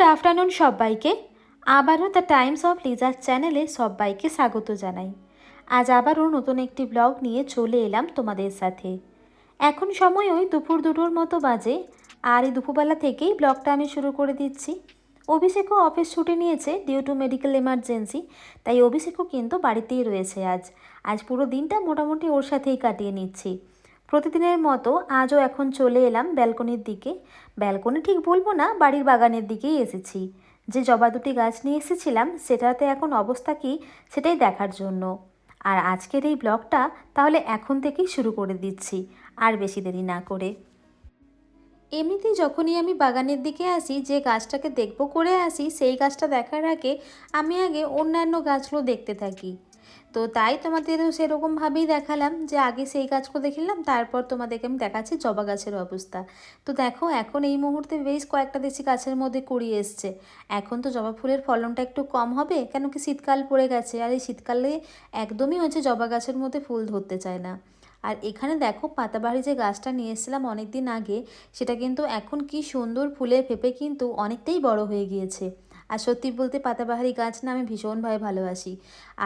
Good afternoon সবাইকে। আবারও the Times of লিজার চ্যানেলে সবাইকে স্বাগত জানাই। আজ আবারও নতুন একটি ব্লগ নিয়ে চলে এলাম তোমাদের সাথে। এখন সময় ওই দুপুর দুটোর মতো বাজে। আর এই দুপুরবেলা থেকেই ব্লগটা আমি শুরু করে দিচ্ছি। অভিষেকও অফিস ছুটি নিয়েছে ডিউ টু মেডিকেল এমার্জেন্সি তাই অভিষেকও কিন্তু বাড়িতেই রয়েছে আজ। আজ পুরো দিনটা মোটামুটি ওর সাথেই কাটিয়ে নিচ্ছি। প্রতিদিনের মতো আজও এখন চলে এলাম ব্যালকনির দিকে। ব্যালকনি ঠিক বলব না, বাড়ির বাগানের দিকেই এসেছি। যে জবা দুটি গাছ নিয়ে এসেছিলাম, সেটাতে এখন অবস্থা কী সেটাই দেখার জন্য। আর আজকের এই ব্লগটা তাহলে এখন থেকেই শুরু করে দিচ্ছি, আর বেশি দেরি না করে। এমনিতেই যখনই আমি বাগানের দিকে আসি, যে গাছটাকে দেখব করে আসি, সেই গাছটা দেখার আগে আমি আগে অন্যান্য গাছগুলো দেখতে থাকি। তো তাই তোমাদেরও সেরকমভাবেই দেখালাম যে আগে সেই গাছগুলো দেখলাম তারপর তোমাদেরকে আমি দেখাচ্ছি জবা গাছের অবস্থা। তো দেখো, এখন এই মুহূর্তে বেশ কয়েকটা দেশি গাছের মধ্যে কুড়ি এসছে। এখন তো জবা ফুলের ফলনটা একটু কম হবে, কেন কি শীতকাল পড়ে গেছে আর এই শীতকালে একদমই হচ্ছে জবা গাছের মধ্যে ফুল ধরতে চায় না। আর এখানে দেখো পাতাবাড়ি যে গাছটা নিয়ে এসেছিলাম অনেক দিন আগে, সেটা কিন্তু এখন কি সুন্দর ফুলে ফেপে কিন্তু অনেকটাই বড় হয়ে গিয়েছে। আর সত্যি বলতে পাতাবাহারি গাছ না আমি ভীষণভাবে ভালোবাসি।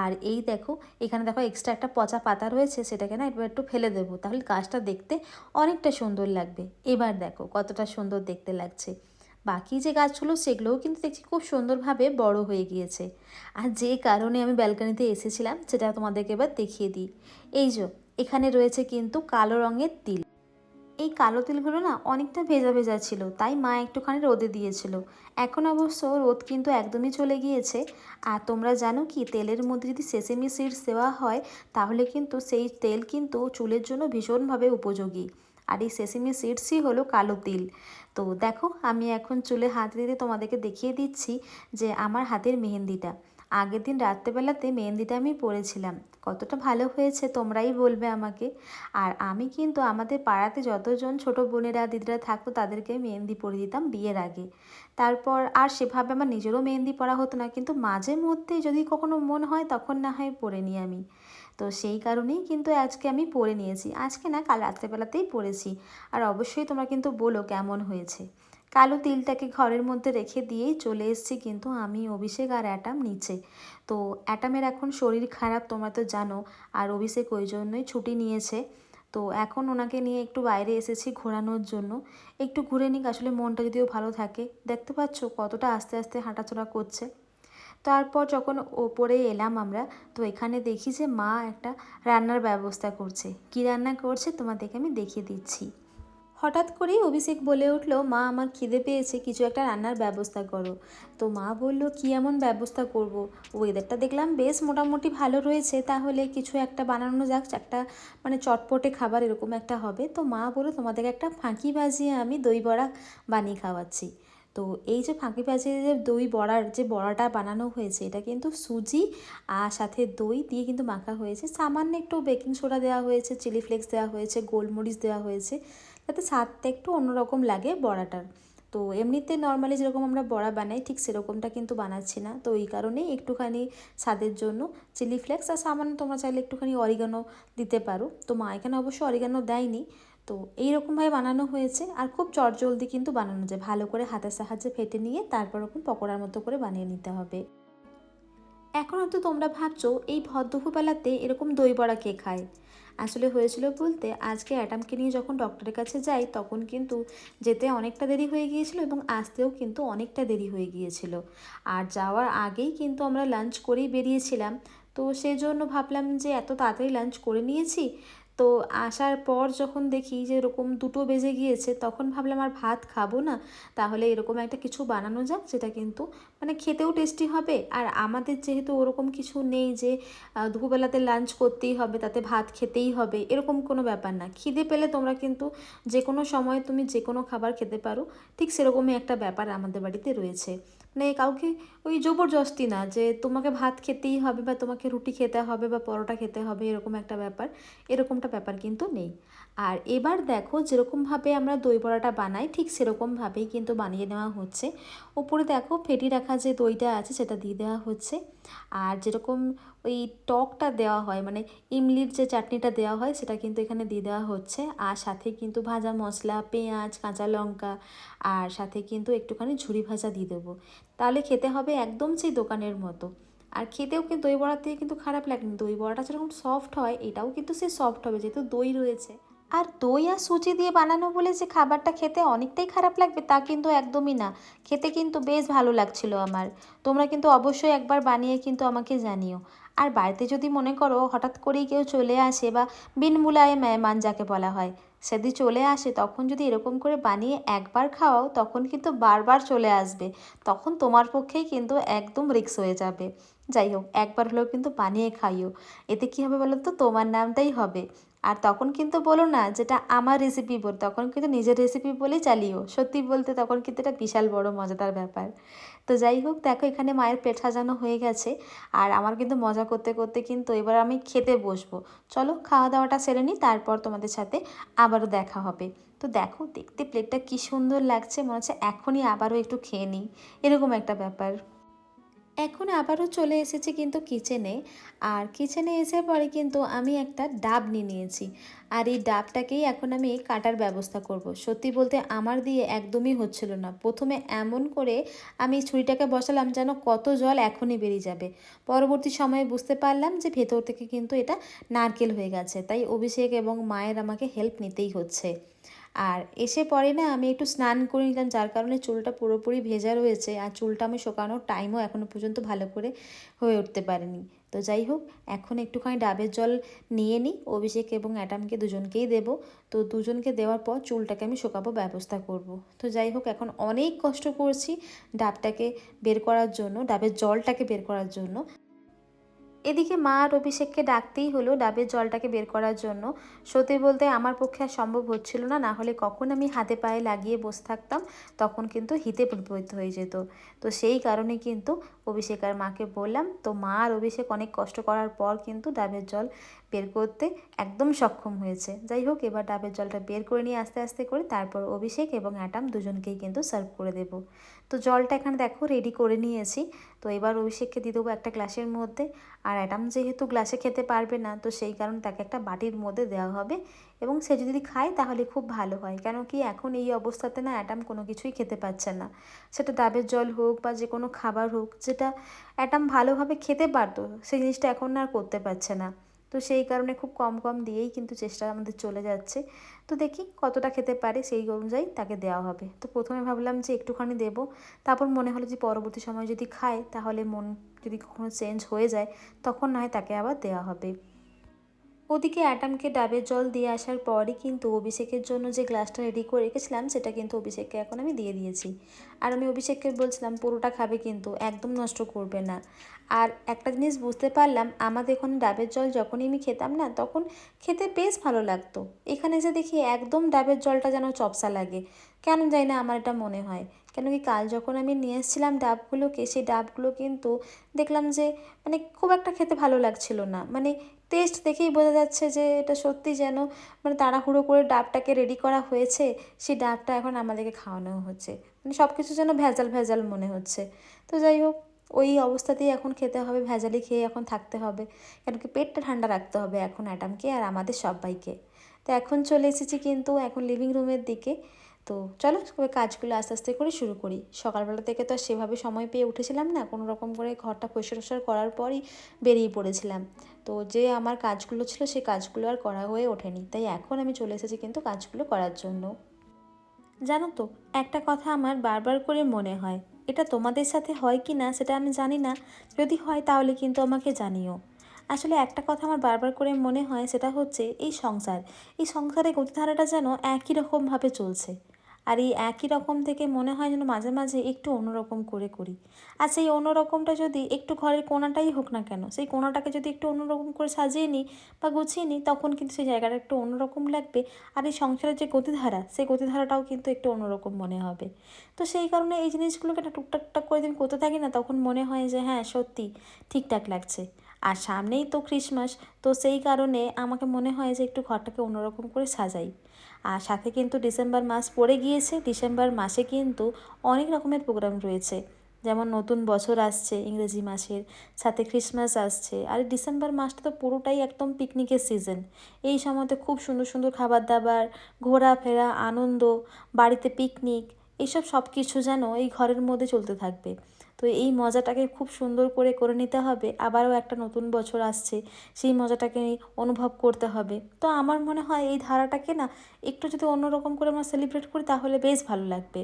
আর এই দেখো, এখানে দেখো এক্সট্রা একটা পচা পাতা রয়েছে, সেটাকে না এবার একটু ফেলে দেবো, তাহলে গাছটা দেখতে অনেকটা সুন্দর লাগবে। এবার দেখো কতটা সুন্দর দেখতে লাগছে। বাকি যে গাছগুলো, সেগুলোও কিন্তু দেখছি খুব সুন্দরভাবে বড় হয়ে গিয়েছে। আর যে কারণে আমি ব্যালকানিতে এসেছিলাম, সেটা তোমাদেরকে এবার দেখিয়ে দিই। এই যে, এখানে রয়েছে কিন্তু কালো রঙের তিল। এই কালো তিলগুলো না অনেকটা ভেজা ভেজা ছিল, তাই মা একটুখানি রোদে দিয়েছিল। এখন অবশ্য রোদ কিন্তু একদমই চলে গিয়েছে। আর তোমরা জানো কি, তেলের মধ্যে যদি সেসেমি সিডস দেওয়া হয়, তাহলে কিন্তু সেই তেল কিন্তু চুলের জন্য ভীষণভাবে উপযোগী। আর এই সেসেমি সিডসই হলো কালো তিল। তো দেখো, আমি এখন চুলে হাত দিতে তোমাদেরকে দেখিয়ে দিচ্ছি যে আমার হাতের মেহেন্দিটা। আগের দিন রাত্রেবেলাতে মেহেন্দিটা আমি পরেছিলাম। কতটা ভালো হয়েছে তোমরাই বলবে আমাকে। আর আমি কিন্তু আমাদের পাড়াতে যতজন ছোট বোনেরা, দিদিরা থাকতো তাদেরকে মেহেন্দি পরিয়ে দিতাম বিয়ের আগে। তারপর আর সেভাবে আমার নিজেরও মেহেন্দি পরা হতো না। কিন্তু মাঝে মধ্যে যদি কখনো মন হয় তখন না হয় পরে নিই আমি। তো সেই কারণেই কিন্তু আজকে আমি পরে নিয়েছি। আজকে না, কাল রাত্রেবেলাতেই পরেছি। আর অবশ্যই তোমরা কিন্তু বলো কেমন হয়েছে। কালো তিলটাকে ঘরের মধ্যে রেখে দিয়েই চলে এসেছি কিন্তু আমি, অভিষেক আর অ্যাটাম নিচে। তো অ্যাটামের এখন শরীর খারাপ, তোমরা তো জানো, আর অভিষেক ওই জন্যই ছুটি নিয়েছে। তো এখন ওনাকে নিয়ে একটু বাইরে এসেছি ঘোরানোর জন্য। একটু ঘুরে নিক, আসলে মনটা যদিও ভালো থাকে। দেখতে পাচ্ছ কতটা আস্তে আস্তে হাঁটাচলা করছে। তারপর যখন ওপরে এলাম আমরা, তো এখানে দেখি যে মা একটা রান্নার ব্যবস্থা করছে। কি রান্না করছে তোমাদেরকে আমি দেখিয়ে দিচ্ছি। হঠাৎ করেই অভিষেক বলে উঠল, মা, আমার খিদে পেয়েছে, কিছু একটা রান্নার ব্যবস্থা করো। তো মা বলল, কি এমন ব্যবস্থা করব? ওয়েদারটা দেখলাম বেশ মোটামুটি ভালো রয়েছে, তাহলে কিছু একটা বানানো যাক, একটা মানে চটপটে খাবার এরকম একটা হবে। তো মা বলল, তোমাদেরকে একটা ফাঁকি বাজিয়ে আমি দই বড়া বানিয়ে খাওয়াচ্ছি। তো এই যে ফাঁকি বাজিয়ে যে দই বড়ার যে বড়াটা বানানো হয়েছে, এটা কিন্তু সুজি আর সাথে দই দিয়ে কিন্তু মাখা হয়েছে। সামান্য একটু বেকিং সোডা দেওয়া হয়েছে, চিলি ফ্লেক্স দেওয়া হয়েছে, গোলমরিচ দেওয়া হয়েছে। যাতে স্বাদটা একটু অন্যরকম লাগে বড়াটার। তো এমনিতে নর্মালি যেরকম আমরা বড়া বানাই, ঠিক সেরকমটা কিন্তু বানাচ্ছি না। তো এই কারণেই একটুখানি স্বাদের জন্য চিলি ফ্লেক্স আর সামান্য তোমরা চাইলে একটুখানি অরিগানো দিতে পারো। তো মা এখানে অবশ্য অরিগানো দেয়নি। তো এইরকমভাবে বানানো হয়েছে আর খুব চটজলদি কিন্তু বানানো যায়। ভালো করে হাতের সাহায্যে ফেটে নিয়ে তারপর ওরকম পকোড়ার মতো করে বানিয়ে নিতে হবে। এখন হয়তো তোমরা ভাবছ, এই ভর দুপুরবেলাতে এরকম দই বড়া কে খায়? আসলে হয়েছিল বলতে আজকে অ্যাডামকে নিয়ে যখন ডক্টরের কাছে যাই, তখন কিন্তু যেতে অনেকটা দেরি হয়ে গিয়েছিল এবং আসতেও কিন্তু অনেকটা দেরি হয়ে গিয়েছিল। আর যাওয়ার আগেই কিন্তু আমরা লাঞ্চ করেই বেরিয়েছিলাম। তো সেই জন্য ভাবলাম যে এত তাড়াতাড়ি লাঞ্চ করে নিয়েছি। তো আসার পর যখন দেখি যে এরকম দুটো বেজে গিয়েছে, তখন ভাবলাম আর ভাত খাব না। তাহলে এরকম একটা কিছু বানানো যাক, যেটা কিন্তু মানে খেতেও টেস্টি হবে। আর আমাদের যেহেতু ওরকম কিছু নেই যে দুপুরবেলাতে লাঞ্চ করতেই হবে, তাতে ভাত খেতেই হবে, এরকম কোনো ব্যাপার না। খিদে পেলে তোমরা কিন্তু যে কোনো সময় তুমি যে কোনো খাবার খেতে পারো, ঠিক সেরকমই একটা ব্যাপার আমাদের বাড়িতে রয়েছে। মানে কাউকে ওই জবরদস্তি না যে তোমাকে ভাত খেতেই হবে বা তোমাকে রুটি খেতে হবে বা পরোটা খেতে হবে, এরকম একটা ব্যাপার, এরকমটা ব্যাপার কিন্তু নেই। আর এবার দেখো যেরকমভাবে আমরা দই বড়াটা বানাই, ঠিক সেরকমভাবেই কিন্তু বানিয়ে নেওয়া হচ্ছে। ওপরে দেখো ফেটি রাখা যে দইটা আছে সেটা দিয়ে দেওয়া হচ্ছে। আর যেরকম ওই টকটা দেওয়া হয় মানে ইমলির যে চাটনিটা দেওয়া হয় সেটা কিন্তু এখানে দিয়ে দেওয়া হচ্ছে। আর সাথে কিন্তু ভাজা মশলা, পেঁয়াজ, কাঁচা লঙ্কা, আর সাথে কিন্তু একটুখানি ঝুরি ভাজা দিয়ে দেবো। তাহলে খেতে হবে একদম সেই দোকানের মতো। আর খেতেও কিন্তু দই বড়াতে কিন্তু খারাপ লাগেনি দই বড়াটা যেরকম সফট হয়, এটাও কিন্তু সে সফট হবে, যেহেতু দই রয়েছে। আর দই আর সুজি দিয়ে বানানো বলে যে খাবারটা খেতে অনেকটাই খারাপ লাগবে তা কিন্তু একদমই না। খেতে কিন্তু বেশ ভালো লাগছিল আমার। তোমরা কিন্তু অবশ্যই একবার বানিয়ে কিন্তু আমাকে জানিও। আর বাড়িতে যদি মনে করো হঠাৎ করেই কেউ চলে আসে বা বিনমুলায় মেহমান যাকে বলা হয়, সেদি চলে আসে, তখন যদি এরকম করে বানিয়ে একবার খাওয়াও, তখন কিন্তু বারবার চলে আসবে। তখন তোমার পক্ষেই কিন্তু একদম রিক্স হয়ে যাবে। যাই হোক, একবার হলেও কিন্তু বানিয়ে খাইও। এতে কী হবে বলো তো তোমার নামটাই হবে। আর তখন কিন্তু বলো না যেটা আমার রেসিপি বল, তখন কিন্তু নিজের রেসিপি বলেই চালিও। সত্যি বলতে তখন কিন্তু এটা বিশাল বড় মজাদার ব্যাপার। তো যাই হোক, দেখো এখানে মায়ের পেট সাজানো হয়ে গেছে। আর আমার কিন্তু মজা করতে করতে কিন্তু এবার আমি খেতে বসবো। চলো খাওয়া দাওয়াটা সেরে নিই, তারপর তোমাদের সাথে আবারও দেখা হবে। তো দেখো, দেখতে প্লেটটা কী সুন্দর লাগছে, মনে হচ্ছে এখনই আবারও একটু খেয়ে নিই। এরকম একটা ব্যাপার। এখন আবারও চলে এসেছি কিন্তু কিচেনে আর কিচেনে এসে পরে কিন্তু আমি একটা ডাব নিয়ে নিয়েছি। আর এই ডাবটাকেই এখন আমি কাটার ব্যবস্থা করব। সত্যি বলতে আমার দিয়ে একদমই হচ্ছিল না। প্রথমে এমন করে আমি ছুরিটাকে বসালাম যেন কত জল এখনই বেরিয়ে যাবে। পরবর্তী সময়ে বুঝতে পারলাম যে ভেতর থেকে কিন্তু এটা নারকেল হয়ে গেছে। তাই অভিষেক এবং মায়ের আমাকে হেল্প নিতেই হচ্ছে। আর এসে পরে না আমি একটু স্নান করে নিলাম, যার কারণে চুলটা পুরোপুরি ভেজা রয়েছে আর চুলটা আমি শোকানোর টাইমও এখনও পর্যন্ত ভালো করে হয়ে উঠতে পারেনি। তো যাই হোক, এখন একটুখানি ডাবের জল নিয়ে নিই, অভিষেক এবং অ্যাটামকে দুজনকেই দেব। তো দুজনকে দেওয়ার পর চুলটাকে আমি শোকাবো, ব্যবস্থা করব। তো যাই হোক, এখন অনেক কষ্ট করছি ডাবটাকে বের করার জন্য, ডাবের জলটাকে বের করার জন্য। এদিকে মা আর অভিষেককে ডাকতেই হলো ডাবের জলটাকে বের করার জন্য। সত্যি বলতে আমার পক্ষে আর সম্ভব হচ্ছিল না না হলে কখন আমি হাতে পায়ে লাগিয়ে বসে থাকতাম, তখন কিন্তু হিতে প্রবাহিত হয়ে যেত। তো সেই কারণে কিন্তু অভিষেক আর মাকে বললাম, তো মা আর অভিষেক অনেক কষ্ট করার পর কিন্তু ডাবের জল বের করতে একদম সক্ষম হয়েছে। যাই হোক, এবার ডাবের জলটা বের করে নিয়ে আস্তে আস্তে করে তারপর অভিষেক এবং অ্যাটাম দুজনকেই কিন্তু সার্ভ করে দেব। তো জলটা এখানে দেখো রেডি করে নিয়েছি। তো এবার অভিষেককে দিয়ে দেবো একটা গ্লাসের মধ্যে। আর অ্যাটাম যেহেতু গ্লাসে খেতে পারবে না, তো সেই কারণে তাকে একটা বাটির মধ্যে দেওয়া হবে এবং সে যদি খায় তাহলে খুব ভালো হয়। কেন কি এখন এই অবস্থাতে না অ্যাটাম কোনো কিছুই খেতে পারছে না। সেটা ডাবের জল হোক বা যে কোনো খাবার হোক, যেটা অ্যাটাম ভালোভাবে খেতে পারতো, সেই জিনিসটা এখন আর করতে পারছে না। তো সেই কারণে খুব কম কম দিয়েই কিন্তু চেষ্টা আমাদের চলে যাচ্ছে। তো দেখি কতটা খেতে পারে সেই অনুযায়ী তাকে দেওয়া হবে। তো প্রথমে ভাবলাম যে একটুখানি দেবো। তারপর মনে হলো যে পরবর্তী সময় যদি খায় তাহলে মন যদি কখনো চেঞ্জ হয়ে যায়, তখন নয় তাকে আবার দেওয়া হবে। ওদিকে অ্যাটামকে ডাবের জল দিয়ে আসার পরই কিন্তু অভিষেকের জন্য যে গ্লাসটা রেডি করে রেখেছিলাম, সেটা কিন্তু অভিষেককে এখন আমি দিয়ে দিয়েছি। আর আমি অভিষেককে বলছিলাম, পুরোটা খাবে কিন্তু, একদম নষ্ট করবে না। আর একটা জিনিস বুঝতে পারলাম আমাদের এখানে ডাবের জল যখনই আমি খেতাম না, তখন খেতে বেশ ভালো লাগতো। এখানে যে দেখি একদম ডাবের জলটা যেন চপসা লাগে। কেন জানি না আমার এটা মনে হয়। কেন কি কাল যখন আমি নিয়ে এসেছিলাম ডাবগুলোকে, সেই ডাবগুলো কিন্তু দেখলাম যে মানে খুব একটা খেতে ভালো লাগছিল না। মানে টেস্ট দেখেই বোঝা যাচ্ছে যে, এটা সত্যি যেন মানে তাড়াহুড়ো করে ডাবটাকে রেডি করা হয়েছে, সেই ডাবটা এখন আমাদেরকে খাওয়ানো হচ্ছে। মানে সব কিছু যেন ভেজাল ভেজাল মনে হচ্ছে। তো যাই হোক ওই অবস্থাতেই এখন খেতে হবে, ভেজালি খেয়ে এখন থাকতে হবে। কেন কি পেটটা ঠান্ডা রাখতে হবে এখন অ্যাটামকে আর আমাদের সবাইকে। তো এখন চলে এসেছি কিন্তু এখন লিভিং রুমের দিকে। তো চলো ওই কাজগুলো আস্তে আস্তে করে শুরু করি। সকালবেলা থেকে তো আর সেভাবে সময় পেয়ে উঠেছিলাম না, কোনো রকম করে ঘরটা পরিষ্কার করার পরই বেরিয়ে পড়েছিলাম। তো যে আমার কাজগুলো ছিল সেই কাজগুলো আর করা হয়ে ওঠেনি। তাই এখন আমি চলে এসেছি কিন্তু কাজগুলো করার জন্য। জানো তো, একটা কথা আমার বারবার করে মনে হয় এটা তোমাদের সাথে হয় কি না সেটা আমি জানি না। যদি হয় তাহলে কিন্তু আমাকে জানিও। আসলে একটা কথা আমার বারবার করে মনে হয় সেটা হচ্ছে এই সংসার। এই সংসারে গতিধারাটা যেন একই রকমভাবে চলছে। আর এই একই রকম থেকে মনে হয় যেন মাঝে মাঝে একটু অন্যরকম করে করি। আর সেই অন্যরকমটা যদি একটু ঘরের কোনাটাই হোক না কেন, সেই কোনাটাকে যদি একটু অন্যরকম করে সাজিয়ে নিই বা গুছিয়ে নিই, তখন কিন্তু সেই জায়গাটা একটু অন্যরকম লাগবে আর এই সংসারের যে গতিধারা, সেই গতিধারাটাও কিন্তু একটু অন্যরকম মনে হবে। তো সেই কারণে এই জিনিসগুলোকে একটা টুকটাক করে দিন করতে থাকি না, তখন মনে হয় যে হ্যাঁ সত্যি ঠিকঠাক লাগছে। আর সামনেই তো ক্রিসমাস তো সেই কারণে আমাকে মনে হয় যে একটু ঘরটাকে অন্যরকম করে সাজাই। আর সাথে কিন্তু ডিসেম্বর মাস পড়ে গিয়েছে। ডিসেম্বর মাসে কিন্তু অনেক রকমের প্রোগ্রাম রয়েছে। যেমন নতুন বছর আসছে ইংরেজি মাসের, সাথে ক্রিসমাস আসছে। আর ডিসেম্বর মাসটা তো পুরোটাই একদম পিকনিকের সিজন এই সময়তে খুব সুন্দর সুন্দর খাবার দাবার ঘোরাফেরা, আনন্দ, বাড়িতে পিকনিক এইসব সব কিছু যেন এই ঘরের মধ্যে চলতে থাকবে। তো এই মজাটাকে খুব সুন্দর করে করে নিতে হবে। আবারও একটা নতুন বছর আসছে, সেই মজাটাকে অনুভব করতে হবে। তো আমার মনে হয় এই ধারাটাকে না একটু যদি অন্যরকম করে আমরা সেলিব্রেট করি তাহলে বেশ ভালো লাগবে।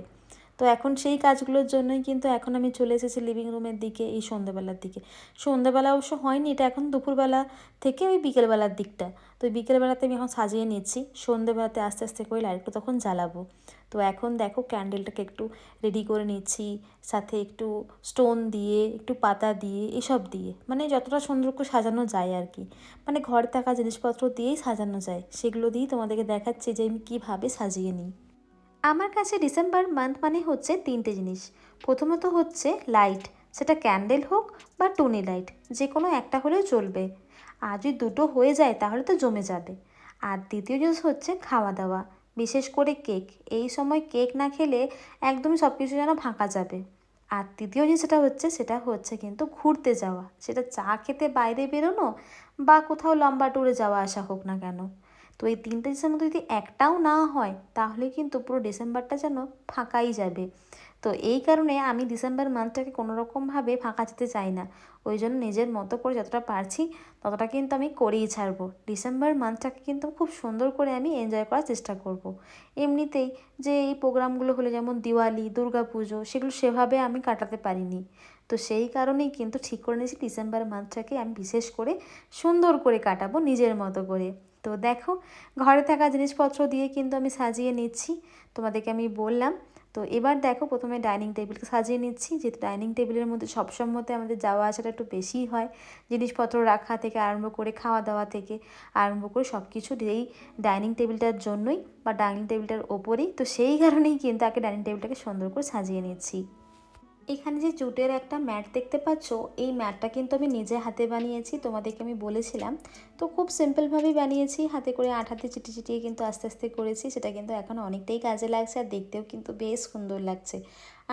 তো এখন সেই কাজগুলোর জন্যই কিন্তু এখন আমি চলে এসেছি লিভিং রুমের দিকে, এই সন্ধ্যেবেলার দিকে। সন্ধ্যেবেলা অবশ্য হয়নি, এটা এখন দুপুরবেলা থেকে ওই বিকেলবেলার দিকটা। তো বিকেলবেলাতে আমি এখন সাজিয়ে নিচ্ছি সন্ধ্যেবেলাতে আস্তে আস্তে করে লাইটটা তখন জ্বালাবো। তো এখন দেখো ক্যান্ডেলটাকে একটু রেডি করে নিচ্ছি, সাথে একটু স্টোন দিয়ে, একটু পাতা দিয়ে, এসব দিয়ে। মানে যতটা সুন্দর করে সাজানো যায় আর কি। মানে ঘরে থাকা জিনিসপত্র দিয়েই সাজানো যায়। সেগুলো দিয়েই তোমাদেরকে দেখাচ্ছি যে আমি কীভাবে সাজিয়ে নিই। আমার কাছে ডিসেম্বর মান্থ মানে হচ্ছে তিনটে জিনিস। প্রথমত হচ্ছে লাইট সেটা ক্যান্ডেল হোক বা টুনি লাইট যে কোনো একটা হলেও চলবে। আর যদি দুটো হয়ে যায় তাহলে তো জমে যাবে। আর দ্বিতীয় জিনিস হচ্ছে খাওয়া দাওয়া বিশেষ করে কেক। এই সময় কেক না খেলে একদমই সব কিছু যেন ফাঁকা যাবে। আর তৃতীয় যে সেটা হচ্ছে সেটা হচ্ছে কিন্তু ঘুরতে যাওয়া। সেটা চা খেতে বাইরে বেরোনো বা কোথাও লম্বা ট্যুরে যাওয়া আসা হোক না কেন। তো এই তিনটে ডিসেম্বর মধ্যে যদি একটাও না হয়, তাহলে কিন্তু পুরো ডিসেম্বরটা যেন ফাঁকাই যাবে। তো এই কারণে আমি ডিসেম্বর মান্থটাকে কোনো রকমভাবে ফাঁকা যেতে চাই না। ওই জন্য নিজের মতো করে যতটা পারছি, ততটা কিন্তু আমি করেই ছাড়বো। ডিসেম্বর মান্থটাকে কিন্তু খুব সুন্দর করে আমি এনজয় করার চেষ্টা করব। এমনিতেই যে এই প্রোগ্রামগুলো হলো যেমন দিওয়ালি পুজো সেগুলো সেভাবে আমি কাটাতে পারিনি। তো সেই কারণেই কিন্তু ঠিক করে নিয়েছি ডিসেম্বর মান্থটাকে আমি বিশেষ করে সুন্দর করে কাটাবো নিজের মতো করে। তো দেখো, ঘরে থাকা জিনিসপত্র দিয়ে কিন্তু আমি সাজিয়ে নিচ্ছি। তোমাদেরকে আমি বললাম তো এবার দেখো প্রথমে ডাইনিং টেবিলকে সাজিয়ে নিচ্ছি। যেহেতু ডাইনিং টেবিলের মধ্যে সবসম্মতে আমাদের যাওয়া আসাটা একটু বেশিই হয়। জিনিসপত্র রাখা থেকে আরম্ভ করে খাওয়া দাওয়া থেকে আরম্ভ করে সব কিছু এই ডাইনিং টেবিলটার জন্যই বা ডাইনিং টেবিলটার ওপরেই। তো সেই কারণেই কিন্তু আগে ডাইনিং টেবিলটাকে সুন্দর করে সাজিয়ে নিচ্ছি। এখানে যে জুটের একটা ম্যাট দেখতে পাচ্ছ, এই ম্যাটটা কিন্তু আমি নিজে হাতে বানিয়েছি, তোমাদেরকে আমি বলেছিলাম। তো খুব সিম্পলভাবেই বানিয়েছি, হাতে করে আঠাতে চিটি চিটিয়ে কিন্তু আস্তে আস্তে করেছি, সেটা কিন্তু এখন অনেকটাই কাজে লাগছে আর দেখতেও কিন্তু বেশ সুন্দর লাগছে।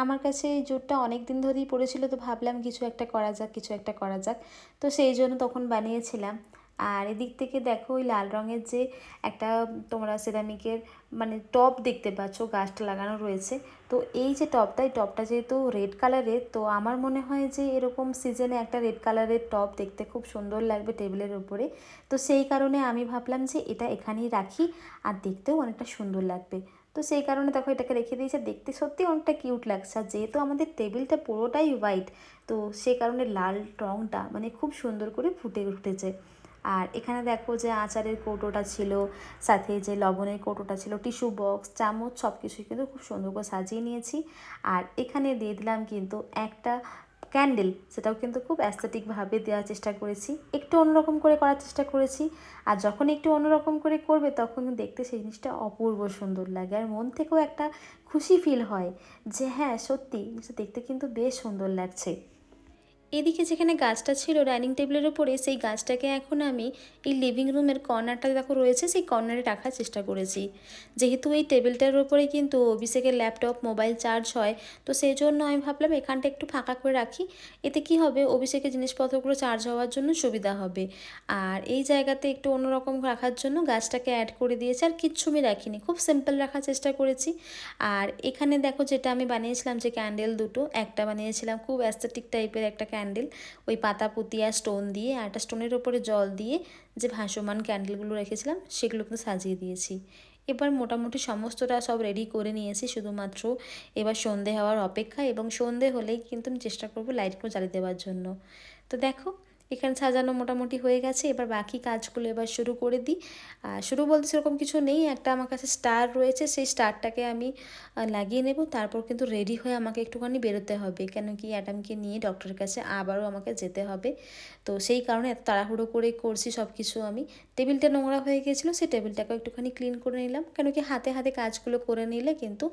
আমার কাছে এই জুটটা অনেক দিন ধরেই পড়েছিল, তো ভাবলাম কিছু একটা করা যাক, কিছু একটা করা যাক। তো সেই জন্য তখন বানিয়েছিলাম। আর এদিক থেকে দেখো ওই লাল রঙের যে একটা তোমরা সেরামিকের মানে টপ দেখতে পাচ্ছ, গাছটা লাগানো রয়েছে। তো এই যে টপটা, এই টপটা যেহেতু রেড কালারের, তো আমার মনে হয় যে এরকম সিজনে একটা রেড কালারের টপ দেখতে খুব সুন্দর লাগবে টেবিলের উপরে। তো সেই কারণে আমি ভাবলাম যে এটা এখানেই রাখি আর দেখতেও অনেকটা সুন্দর লাগবে। তো সেই কারণে দেখো এটাকে রেখে দিয়েছে। দেখতে সত্যি অনেকটা কিউট লাগছে। আর যেহেতু আমাদের টেবিলটা পুরোটাই হোয়াইট, তো সেই কারণে লাল রঙটা মানে খুব সুন্দর করে ফুটে উঠেছে। আর এখানে দেখো যে আচারের কৌটোটা ছিল, সাথে যে লবণের কৌটোটা ছিল, টিস্যু বক্স, চামচ সব কিছুই কিন্তু খুব সুন্দর করে সাজিয়ে নিয়েছি। আর এখানে দিয়ে দিলাম কিন্তু একটা ক্যান্ডেল, সেটাও কিন্তু খুব অ্যাস্থেটিকভাবে দেওয়ার চেষ্টা করেছি। একটু অন্যরকম করে করার চেষ্টা করেছি। আর যখন একটু অন্যরকম করে করবে, তখন দেখতে সেই জিনিসটা অপূর্ব সুন্দর লাগে। আর মন থেকেও একটা খুশি ফিল হয় যে হ্যাঁ সত্যি দেখতে কিন্তু বেশ সুন্দর লাগছে। এদিকে যেখানে গাছটা ছিল ডাইনিং টেবিলের ওপরে সেই গাছটাকে এখন আমি এই লিভিং রুমের কর্নারটা দেখো রয়েছে, সেই কর্নারে রাখার চেষ্টা করেছি। যেহেতু এই টেবিলটার ওপরে কিন্তু অভিষেকের ল্যাপটপ, মোবাইল চার্জ হয়, তো সেই জন্য আমি ভাবলাম এখানটা একটু ফাঁকা করে রাখি। এতে কি হবে? অভিষেকের জিনিসপত্রগুলো চার্জ হওয়ার জন্য সুবিধা হবে। আর এই জায়গাতে একটু অন্যরকম রাখার জন্য গাছটাকে অ্যাড করে দিয়েছি, আর কিচ্ছু আমি রাখিনি। খুব সিম্পল রাখার চেষ্টা করেছি। আর এখানে দেখো যেটা আমি বানিয়েছিলাম, যে ক্যান্ডেল দুটো, একটা বানিয়েছিলাম খুব অ্যাস্থেটিক টাইপের একটা ক্যান্ডেল ওই পাতা পুতিয়া স্টোন দিয়ে একটা স্টোনের ওপরে জল দিয়ে যে ভাসমান ক্যান্ডেলগুলো রেখেছিলাম, সেগুলো কিন্তু সাজিয়ে দিয়েছি। এবার মোটামুটি সমস্তটা সব রেডি করে নিয়েছি, শুধুমাত্র এবার সন্ধে হওয়ার অপেক্ষা এবং সন্ধে হলেই কিন্তু আমি চেষ্টা করব লাইটগুলো জ্বালিয়ে দেওয়ার জন্য। তো দেখো এখানে সাজানো মোটামুটি হয়ে গেছে। এবার বাকি কাজগুলো এবার শুরু করে দিই। শুরু বলতে সেরকম কিছু নেই। একটা আমার কাছে স্টার রয়েছে। সেই স্টারটাকে আমি লাগিয়ে নেব। তারপর কিন্তু রেডি হয়ে আমাকে একটুখানি বেরোতে হবে। কেন কি অ্যাডামকে নিয়ে ডক্টরের কাছে আবারও আমাকে যেতে হবে। তো সেই কারণে এত তাড়াহুড়ো করে করছি সব কিছু আমি। টেবিলটা নোংরা হয়ে গিয়েছিল সেই টেবিলটাকে একটুখানি ক্লিন করে নিলাম। কেন কি হাতে হাতে কাজগুলো করে নিলে কিন্তু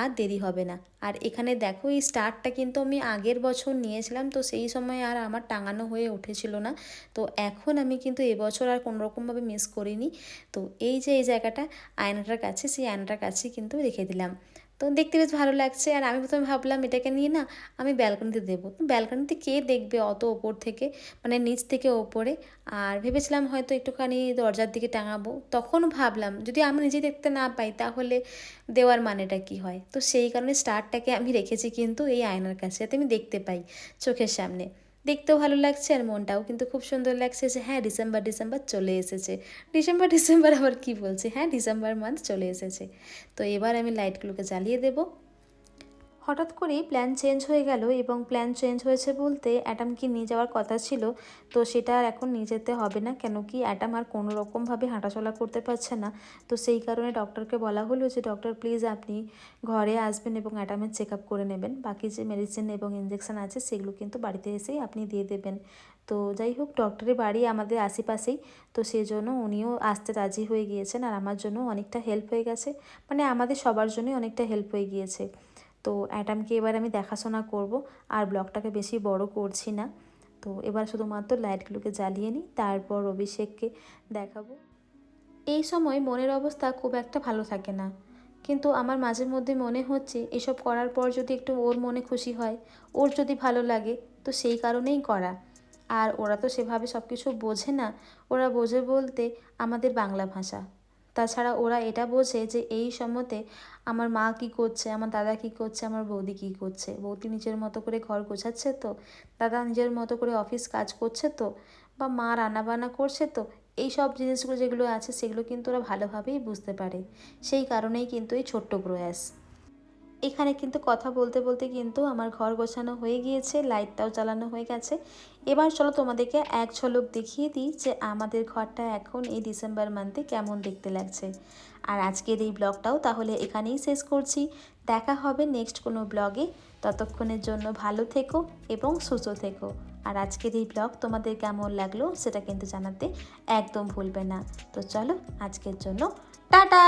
আর দেরি হবে না। আর এখানে দেখো, এই স্টারটা কিন্তু আমি আগের বছর নিয়েছিলাম। তো সেই সময় আর আমার টাঙানো হয়ে উঠে ছিল না। তো এখন আমি কিন্তু এবছর আর কোনো রকমভাবে মিস করিনি। তো এই যে এই জায়গাটা, আয়নাটার কাছে, সেই আয়নাটার কাছে কিন্তু রেখে দিলাম। তো দেখতে বেশ ভালো লাগছে আর আমি প্রথমে ভাবলাম এটাকে নিয়ে না আমি ব্যালকনিতে দেবো। ব্যালকনিতে কে দেখবে অত ওপর থেকে মানে নিচ থেকে ওপরে? আর ভেবেছিলাম হয়তো একটুখানি দরজার দিকে টাঙাবো। তখন ভাবলাম যদি আমি নিজে দেখতে না পাই তাহলে দেওয়ার মানেটা কি হয়? তো সেই কারণে স্টারটাকে আমি রেখেছি কিন্তু এই আয়নার কাছে। যাতে আমি দেখতে পাই চোখের সামনে। দেখতেও ভালো লাগছে আর মনটাও কিন্তু খুব সুন্দর লাগছে যে হ্যাঁ ডিসেম্বর ডিসেম্বর চলে এসেছে। ডিসেম্বর ডিসেম্বর আবার কি বলছে? হ্যাঁ ডিসেম্বর মান্থ চলে এসেছে। তো এবার আমি লাইটগুলোকে জ্বালিয়ে দেবো। হঠাৎ করেই প্ল্যান চেঞ্জ হয়ে গেল এবং প্ল্যান চেঞ্জ হয়েছে বলতে অ্যাডামকে নিয়ে যাওয়ার কথা ছিল। তো সেটা আর এখন নিয়ে যেতে হবে না। কেন কি অ্যাডাম আর কোনো রকমভাবে হাঁটাচলা করতে পারছে না। তো সেই কারণে ডক্টরকে বলা হলো যে ডক্টর প্লিজ আপনি ঘরে আসবেন এবং অ্যাডামের চেক আপ করে নেবেন। বাকি যে মেডিসিন এবং ইঞ্জেকশন আছে সেগুলো কিন্তু বাড়িতে এসেই আপনি দিয়ে দেবেন। তো যাই হোক ডক্টরের বাড়ি আমাদের আশেপাশেই। তো সেই জন্য উনিও আসতে রাজি হয়ে গিয়েছেন আর আমার জন্য অনেকটা হেল্প হয়ে গেছে। মানে আমাদের সবার জন্যই অনেকটা হেল্প হয়ে গিয়েছে। তো অ্যাডামকে এবার আমি দেখাশোনা করব, আর ব্লগটাকে বেশি বড় করছি না। তো এবার শুধুমাত্র লাইটগুলোকে জ্বালিয়ে নিই, তারপর অভিষেককে দেখাবো। এই সময় মনের অবস্থা খুব একটা ভালো থাকে না। কিন্তু আমার মাঝে মধ্যে মনে হচ্ছে, এসব করার পর যদি একটু ওর মনে খুশি হয়, ওর যদি ভালো লাগে, তো সেই কারণেই করা। আর ওরা তো সেভাবে সব কিছু বোঝে না, ওরা বোঝে বলতে আমাদের বাংলা ভাষা। তাছাড়া ওরা এটা বোঝে যে এই সময়তে আমার মা কি করছে, আমার দাদা কি করছে, আমার বৌদি কি করছে। বৌদি নিজের মতো করে ঘর গোছাচ্ছে তো, দাদা নিজের মতো করে অফিস কাজ করছে তো, বা মা রান্নাবান্না করছে তো, এই সব জিনিসগুলো যেগুলো আছে সেগুলো কিন্তু ওরা ভালোভাবেই বুঝতে পারে। সেই কারণেই কিন্তু এই ছোট্ট প্রয়াস। এখানে কিন্তু কথা বলতে বলতে কিন্তু আমার ঘর গোছানো হয়ে গিয়েছে লাইটটাও জ্বালানো হয়ে গেছে। এবার চলো তোমাদেরকে এক ঝলক দেখিয়ে দিই যে আমাদের ঘরটা এখন এই ডিসেম্বর মান্থে কেমন দেখতে লাগছে। আর আজকের এই ব্লগটাও তাহলে এখানেই শেষ করছি। দেখা হবে নেক্সট কোনো ব্লগে ততক্ষণের জন্য ভালো থেকো এবং সুস্থ থেকো। আর আজকের এই ব্লগ তোমাদের কেমন লাগল সেটা কিন্তু জানাতে একদম ভুলবে না। তো চলো আজকের জন্য টাটা!